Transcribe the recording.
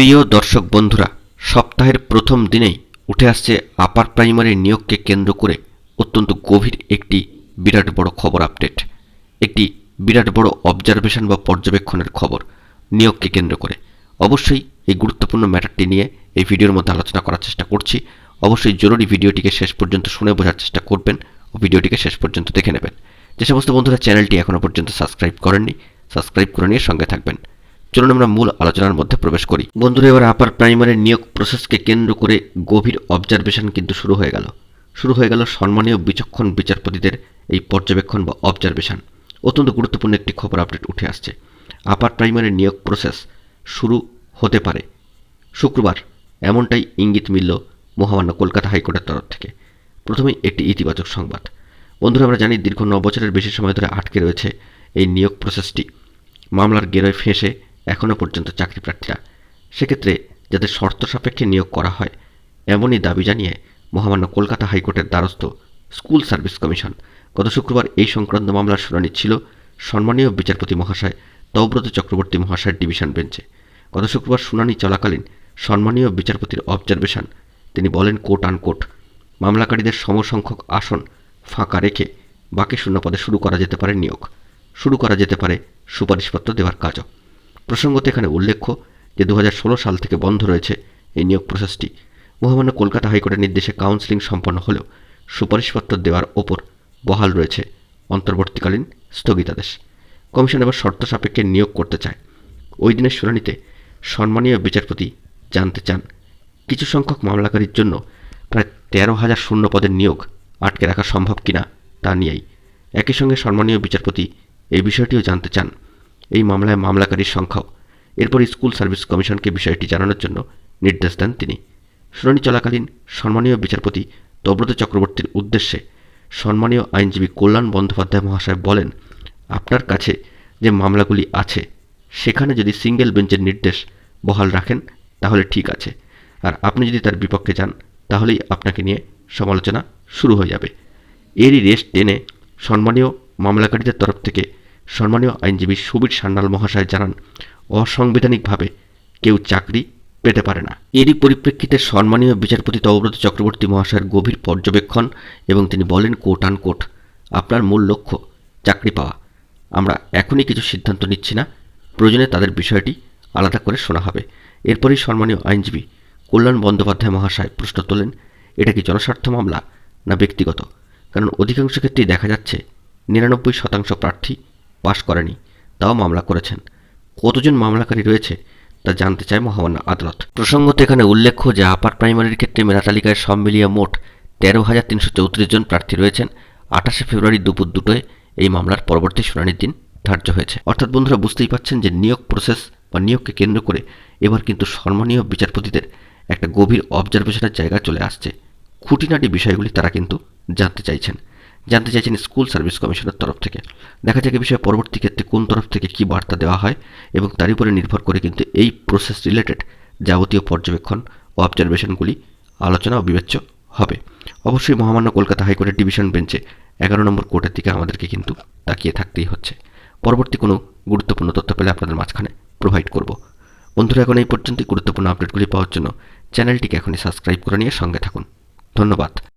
প্রিয় দর্শক বন্ধুরা, সপ্তাহের প্রথম দিনেই উঠে আসছে আপার প্রাইমারি নিয়োগকে কেন্দ্র করে অত্যন্ত গভীর একটি বিরাট বড় খবর আপডেট। একটি বিরাট বড় অবজারভেশন বা পর্যবেক্ষণের খবর নিয়োগকে কেন্দ্র করে। অবশ্যই এই গুরুত্বপূর্ণ ম্যাটারটি নিয়ে এই ভিডিওর মধ্যে আলোচনা করার চেষ্টা করছি। অবশ্যই জরুরি ভিডিওটিকে শেষ পর্যন্ত শুনে বোঝার চেষ্টা করবেন ও ভিডিওটিকে শেষ পর্যন্ত দেখে নেবেন। যে সমস্ত বন্ধুরা চ্যানেলটি এখনও পর্যন্ত সাবস্ক্রাইব করেননি, সাবস্ক্রাইব করে নিয়ে সঙ্গে থাকবেন। চলুন আমরা মূল আলোচনার মধ্যে প্রবেশ করি। বন্ধুরা, এবার আপার প্রাইমারি নিয়োগ প্রসেসকে কেন্দ্র করে গভীর অবজারভেশন কিন্তু শুরু হয়ে গেল। শুরু হয়ে গেল সম্মানীয় বিচক্ষণ বিচারপতিদের এই পর্যবেক্ষণ বা অবজারভেশন অত্যন্ত গুরুত্বপূর্ণ একটি খবর আপডেট উঠে আসছে। আপার প্রাইমারি নিয়োগ প্রসেস শুরু হতে পারে শুক্রবার, এমনটাই ইঙ্গিত মিলল মহামান্য কলকাতা হাইকোর্টের তরফ থেকে। প্রথমেই একটি ইতিবাচক সংবাদ। বন্ধুরা, আমরা জানি দীর্ঘ ন বছরের বেশি সময় ধরে আটকে রয়েছে এই নিয়োগ প্রসেসটি মামলার গেরোয় ফেঁসে এখনও পর্যন্ত চাকরি প্রার্থীরা। সেক্ষেত্রে যাদের শর্ত সাপেক্ষে নিয়োগ করা হয়, এমনই দাবি জানিয়ে মহামান্য কলকাতা হাইকোর্টের দ্বারস্থ স্কুল সার্ভিস কমিশন। গত শুক্রবার এই সংক্রান্ত মামলার শুনানি ছিল। সম্মানীয় বিচারপতি মহাশয় তৌব্রত চক্রবর্তী মহাশয়ের ডিভিশন বেঞ্চে। গত শুক্রবার শুনানি চলাকালীন সম্মানীয় বিচারপতির অবজারভেশন, তিনি বলেন, কোট আনকোট মামলাকারীদের সমসংখ্যক আসন ফাঁকা রেখে বাকি শূন্যপদে শুরু করা যেতে পারে নিয়োগ। শুরু করা যেতে পারে সুপারিশপত্র দেওয়ার কাজও। প্রসঙ্গত এখানে উল্লেখ্য যে দু হাজার ষোলো সাল থেকে বন্ধ রয়েছে এই নিয়োগ প্রসেসটি মহামান্য কলকাতা হাইকোর্টের নির্দেশে কাউন্সিলিং সম্পন্ন হলেও সুপারিশপত্র দেওয়ার ওপর বহাল রয়েছে অন্তর্বর্তীকালীন স্থগিতাদেশ। কমিশন এবার শর্ত সাপেক্ষে নিয়োগ করতে চায়। ওই দিনের শুনানিতে সম্মানীয় বিচারপতি জানতে চান, কিছু সংখ্যক মামলাকারীর জন্য প্রায় তেরো হাজার শূন্য পদের নিয়োগ আটকে রাখা সম্ভব কিনা তা নিয়েই। একই সঙ্গে সম্মানীয় বিচারপতি এই বিষয়টিও জানতে চান। এই মামলায় মামলাকারীর সংখ্যাও। এরপর স্কুল সার্ভিস কমিশনকে বিষয়টি জানানোর জন্য নির্দেশ দেন তিনি। শুনানি চলাকালীন সম্মানীয় বিচারপতি তব্রত চক্রবর্তীর উদ্দেশ্যে সম্মানীয় আইনজীবী কল্যাণ বন্দ্যোপাধ্যায় মহাশয় বলেন, আপনার কাছে যে মামলাগুলি আছে, সেখানে যদি সিঙ্গেল বেঞ্চের নির্দেশ বহাল রাখেন, তাহলে ঠিক আছে। আর আপনি যদি তার বিপক্ষে যান, তাহলেই আপনাকে নিয়ে সমালোচনা শুরু হয়ে যাবে। এরই রেশ টেনে সম্মানীয় মামলাকারীদের তরফ থেকে সম্মানীয় আইনজীবী সুবীর সান্যাল মহাশয় জানান, অসাংবিধানিকভাবে কেউ চাকরি পেতে পারে না। এরই পরিপ্রেক্ষিতে সম্মানীয় বিচারপতি তবব্রত চক্রবর্তী মহাশয়ের গভীর পর্যবেক্ষণ এবং তিনি বলেন কোট আন কোট আপনার মূল লক্ষ্য চাকরি পাওয়া। আমরা এখনই কিছু সিদ্ধান্ত নিচ্ছি না, প্রয়োজনে তাদের বিষয়টি আলাদা করে শোনা হবে। এরপরই সম্মানীয় আইনজীবী কল্যাণ বন্দ্যোপাধ্যায় মহাশয় প্রশ্ন তোলেন, এটা কি জনস্বার্থ মামলা না ব্যক্তিগত? কারণ অধিকাংশ ক্ষেত্রেই দেখা যাচ্ছে, নিরানব্বই শতাংশ প্রার্থী পাশ করেনি, তাও মামলা করেছেন। কতজন মামলাকারী রয়েছে তা জানতে চায় মহামান্য আদালত। প্রসঙ্গত এখানে উল্লেখ্য যে আপার প্রাইমারির ক্ষেত্রে মেধা তালিকায় সব মিলিয়ে মোট তেরো হাজার তিনশো চৌত্রিশ জন প্রার্থী রয়েছেন। আঠাশে ফেব্রুয়ারি দুপুর দুটোয় এই মামলার পরবর্তী শুনানির দিন ধার্য হয়েছে। অর্থাৎ বন্ধুরা, বুঝতেই পাচ্ছেন যে নিয়োগ প্রসেস বা নিয়োগকে কেন্দ্র করে এবার কিন্তু সম্মানীয় বিচারপতিদের একটা গভীর অবজারভেশনের জায়গা চলে আসছে। খুঁটিনাটি বিষয়গুলি তারা কিন্তু জানতে চাইছেন। জানতে চাইছেন স্কুল সার্ভিস কমিশনের তরফ থেকে। দেখা যাক এ বিষয়ে পরবর্তী ক্ষেত্রে কোন তরফ থেকে কী বার্তা দেওয়া হয় এবং তার উপরে নির্ভর করে কিন্তু এই প্রসেস রিলেটেড যাবতীয় পর্যবেক্ষণ ও অবজারভেশনগুলি আলোচনা ও বিবেচ্য হবে। অবশ্যই মহামান্য কলকাতা হাইকোর্টের ডিভিশন বেঞ্চে এগারো নম্বর কোর্টের দিকে আমাদেরকে কিন্তু তাকিয়ে থাকতেই হচ্ছে। পরবর্তী কোনো গুরুত্বপূর্ণ তথ্য পেলে আপনাদের মাঝখানে প্রোভাইড করব। বন্ধুরা, এখন এই পর্যন্তই। গুরুত্বপূর্ণ আপডেটগুলি পাওয়ার জন্য চ্যানেলটিকে এখনই সাবস্ক্রাইব করে নিয়ে সঙ্গে থাকুন। ধন্যবাদ।